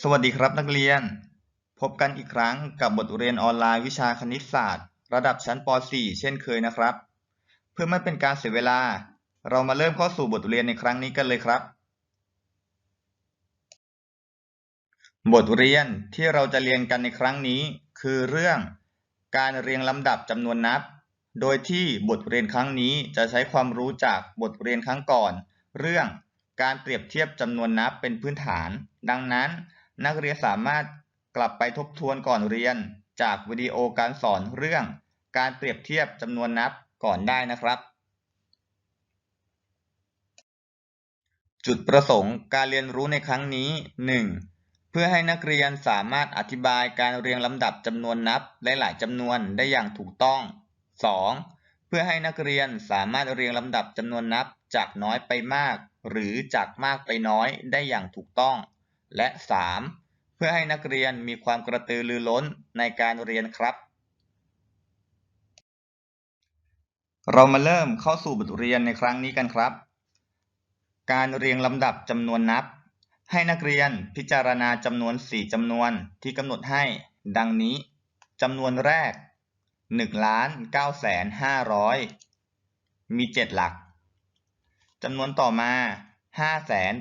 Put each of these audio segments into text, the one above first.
สวัสดีครับนักเรียน พบกันอีกครั้งกับบทเรียนออนไลน์วิชาคณิตศาสตร์ ระดับชั้นป .4 เช่นเคยนะครับ เพื่อไม่เป็นการเสียเวลา เรามาเริ่มเข้าสู่บทเรียนในครั้งนี้กันเลยครับ บทเรียนที่เราจะเรียนกันในครั้งนี้ คือเรื่อง การเรียงลำดับจำนวนนับ โดยที่บทเรียนครั้งนี้จะใช้ความรู้จากบทเรียนครั้งก่อน เรื่อง การเปรียบเทียบจำนวนนับเป็นพื้นฐาน ดังนั้น นักเรียนสามารถกลับไปทบทวนก่อนเรียน จากวิดีโอการสอนเรื่อง การเปรียบเทียบจำนวนนับก่อนได้นะครับ จุดประสงค์การเรียนรู้ในครั้งนี้ 1. เพื่อให้นักเรียนสามารถอธิบายการเรียงลำดับจำนวนนับหลายๆจำนวนได้อย่างถูกต้อง 2. เพื่อให้นักเรียนสามารถเรียงลำดับจำนวนนับจากน้อยไปมาก หรือจากมากไปน้อยได้อย่างถูกต้อง และ 3. เพื่อให้นักเรียนมีความกระตือรือร้นในการเรียนครับ เรามาเริ่มเข้าสู่บทเรียนในครั้งนี้กันครับ การเรียงลำดับจำนวนนับ ให้นักเรียนพิจารณาจำนวน 4จำนวนที่กำหนดให้ ดังนี้จำนวนแรก1ล้าน9แสน500 มี 7 หลักจำนวนต่อมา 5แสน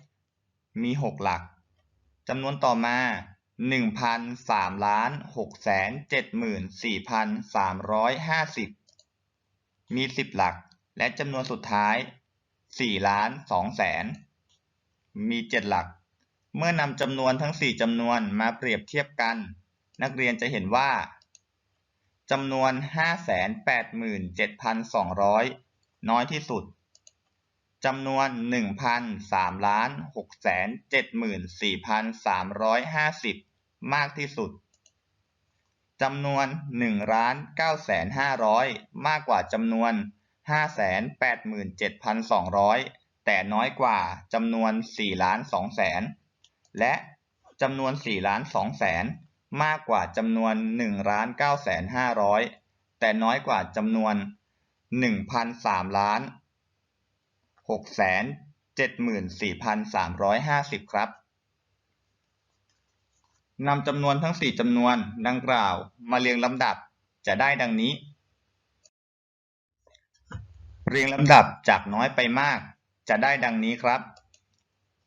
87,200มี6หลักจำนวนต่อมา1,003ล้าน6แสน74,350มี10หลัก และจำนวนสุดท้าย4ล้าน2แสนมี7หลัก เมื่อนำจำนวนทั้ง4จำนวนมาเปรียบเทียบกัน นักเรียนจะเห็นว่าจำนวน 587,200 น้อยที่สุด จำนวน1,003ล้าน674,350มากที่สุดจำนวน1ล้าน9,500มากกว่าจำนวน587,200แต่น้อยกว่าจำนวน4ล้าน2แสนและจำนวน4ล้าน2แสนมากกว่าจำนวน1ล้าน9แสน500แต่น้อยกว่าจำนวน1,003ล้าน6แสน 74,350 ครับนำจำนวนทั้ง 4จำนวนดังกล่าวมาเรียงลำดับจะได้ดังนี้ เรียงลำดับจากน้อยไปมาก จะได้ดังนี้ครับ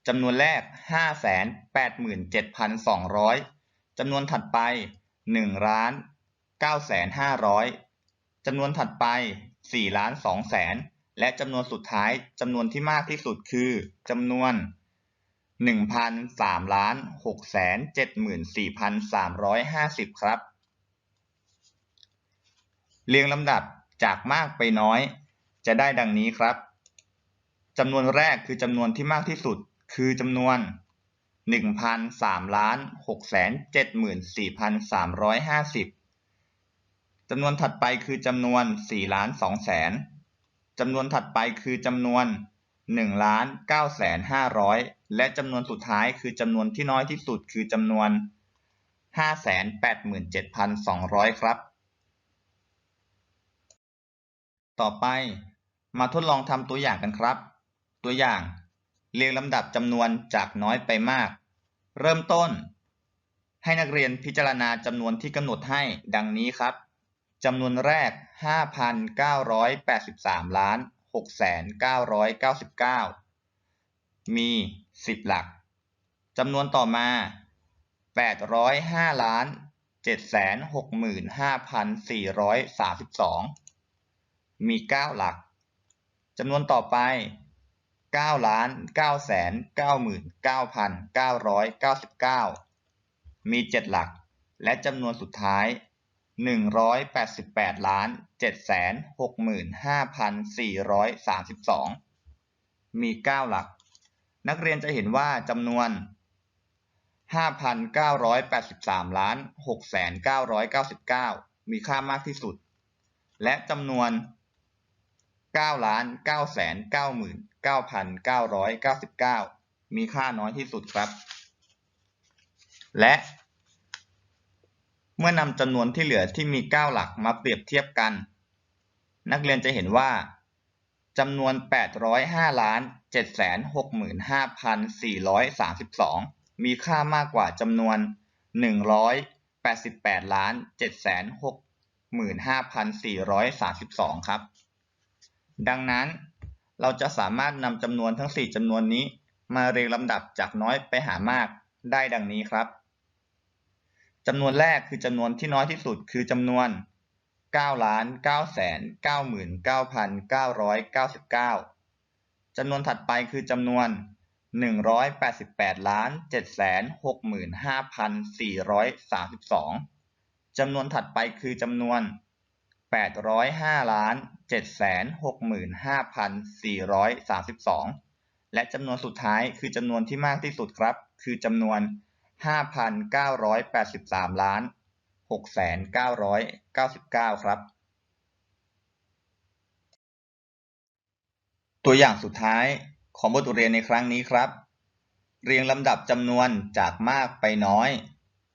จำนวนแรก 587,200 จำนวนถัดไป1ล้าน9แสน500จำนวนถัดไป4ล้าน2แสน และจำนวนสุดท้ายจำนวนที่มากที่สุดคือจำนวน 1,003ล้าน6แสน74,350 ครับ เรียงลำดับจากมากไปน้อย จะได้ดังนี้ครับจำนวนแรกคือจำนวนที่มากที่สุด คือจำนวน 1,003ล้าน6แสน74,350จำนวนถัดไปคือจำนวน4ล้าน2แสน จำนวนถัดไปคือจำนวน1ล้าน9แสน500 และจำนวนสุดท้ายคือจำนวนที่น้อยที่สุดคือจำนวน 5 8 7 2 0 0 ครับ ต่อไปมาทดลองทำตัวอย่างกันครับ ตัวอย่างเรียงลำดับจำนวนจากน้อยไปมาก เริ่มต้น ให้นักเรียนพิจารณาจำนวนที่กำหนดให้ดังนี้ครับ จำนวนแรก 5,983 ล้าน 6,999 มี 10 หลัก จำนวนต่อมา 805 ล้าน 765,432 มี 9 หลัก จำนวนต่อไป 9 ล้าน 999,999 มี 7 หลัก และจำนวนสุดท้าย หนึ่งร้อยแปดสิบแปดล้านเจ็ดแสนหกหมื่นห้าพันสี่ร้อยสามสิบสองมีเก้าหลัก นักเรียนจะเห็นว่าจำนวนห้าพันเก้าร้อยแปดสิบสามล้านหกแสนเก้าร้อยเก้าสิบเก้ามีค่ามากที่สุด และจำนวนเก้าล้านเก้าแสนเก้าหมื่นเก้าพันเก้าร้อยเก้าสิบเก้ามีค่าน้อยที่สุดครับ และ เมื่อนำจำนวนที่เหลือที่มี 9 หลักมาเปรียบเทียบกัน นักเรียนจะเห็นว่าจำนวน 805ล้าน765,432 มีค่ามากกว่าจำนวน 188ล้าน765,432 ครับ ดังนั้นเราจะสามารถนำจำนวนทั้ง 4จำนวนนี้มาเรียงลำดับจากน้อยไปหามากได้ดังนี้ครับ จำนวนแรกคือจำนวนที่น้อยที่สุดคือจำนวน9ล้าน9แสน99,999จำนวนถัดไปคือจำนวน 188ล้าน7แสน65,432จำนวนถัดไปคือจำนวน 805ล้าน7แสน65,432และจำนวนสุดท้ายคือจำนวนที่มากที่สุดครับ คือจำนวน 5,983 ล้าน 6,999 ครับ ตัวอย่างสุดท้ายของบทเรียนในครั้งนี้ครับ เรียงลำดับจำนวนจากมากไปน้อย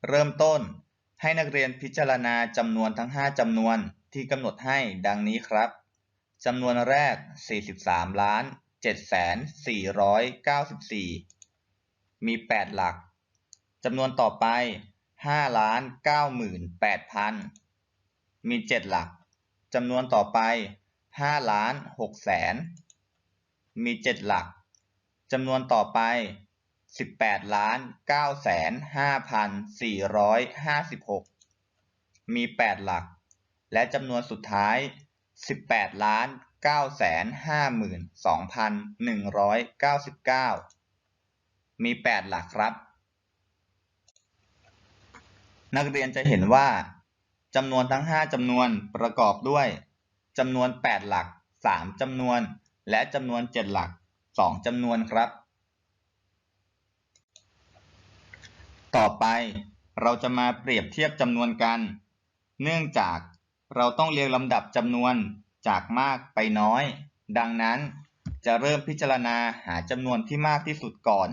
เริ่มต้นให้นักเรียนพิจารณาจำนวนทั้ง 5จำนวนที่กำหนดให้ดังนี้ครับจำนวนแรก 43 ล้าน7แสน494 มี 8 หลัก จำนวนต่อไป5ล้าน98,000มี7หลักจำนวนต่อไป5ล้าน6แสนมี7หลักจำนวนต่อไป18ล้าน9แสน5,456มี8หลัก และจำนวนสุดท้าย18ล้าน9แสน52,199มี8หลักครับ นักเรียนจะเห็นว่าจำนวนทั้ง 5จำนวนประกอบด้วยจำนวน 8 หลัก 3จำนวน และจำนวน 7 หลัก 2จำนวนครับ ต่อไปเราจะมาเปรียบเทียบจำนวนกัน เนื่องจากเราต้องเรียงลำดับจำนวนจากมากไปน้อย ดังนั้นจะเริ่มพิจารณาหาจำนวนที่มากที่สุดก่อน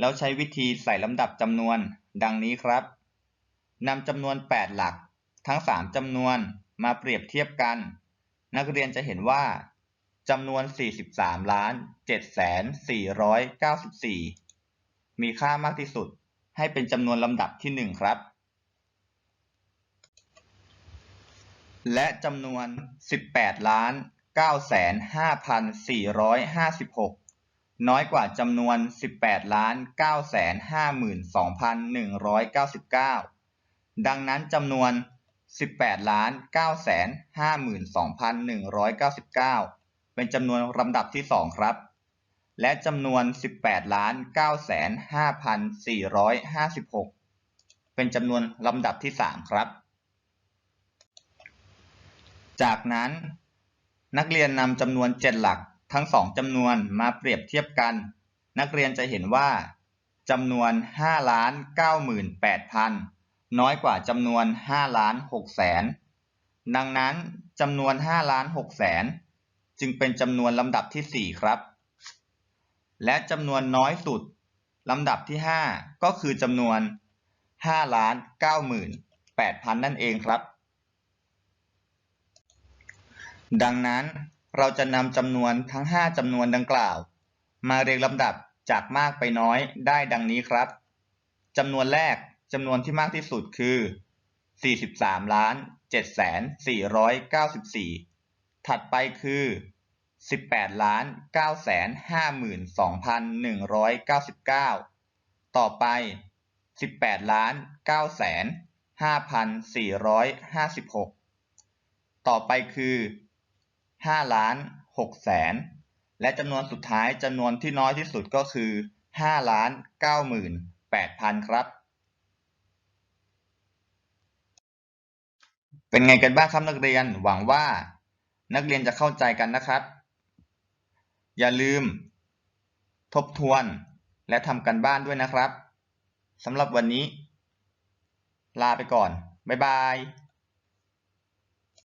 แล้วใช้วิธีใส่ลำดับจำนวน ดังนี้ครับ นำจำนวน 8 หลัก ทั้ง 3จำนวนมาเปรียบเทียบกัน นักเรียนจะเห็นว่าจำนวน 43ล้าน7แสน494 มีค่ามากที่สุด ให้เป็นจำนวนลำดับที่ 1 ครับ และจำนวน 18ล้าน9แสน5,456 น้อยกว่าจำนวน 18ล้าน9แสน52,199 ดังนั้นจำนวน 18ล้าน9แสน52,199 เป็นจำนวนลำดับที่ 2 ครับ และจำนวน 18ล้าน9แสน5,456 เป็นจำนวนลำดับที่ 3 ครับ จากนั้น นักเรียนนำจำนวน 7 หลักทั้ง 2จำนวนมาเปรียบเทียบกัน นักเรียนจะเห็นว่าจำนวน5ล้าน98,000 น้อยกว่าจำนวน5ล้าน6แสนดังนั้นจำนวน5ล้าน6แสนจึงเป็นจำนวนลำดับที่ 4 ครับ และจำนวนน้อยสุดลำดับที่ 5 ก็คือจำนวน5ล้าน98,000 นั่นเองครับ ดังนั้นเราจะนำจำนวนทั้ง 5จำนวนดังกล่าว มาเรียงลำดับจากมากไปน้อยได้ดังนี้ครับจำนวนแรก จำนวนที่มากที่สุดคือ 43ล้าน7แสน494 ถัดไปคือ 18ล้าน9แสน52,199 ต่อไป 18ล้าน9แสน5,456 ต่อไปคือ5ล้าน6แสนและจำนวนสุดท้ายจำนวนที่น้อยที่สุดก็คือ5ล้าน98,000 ครับ เป็นไงกันบ้างครับนักเรียน หวังว่านักเรียนจะเข้าใจกันนะครับ อย่าลืม ทบทวนและทำกันบ้านด้วยนะครับสำหรับวันนี้ ลาไปก่อน บ๊ายบาย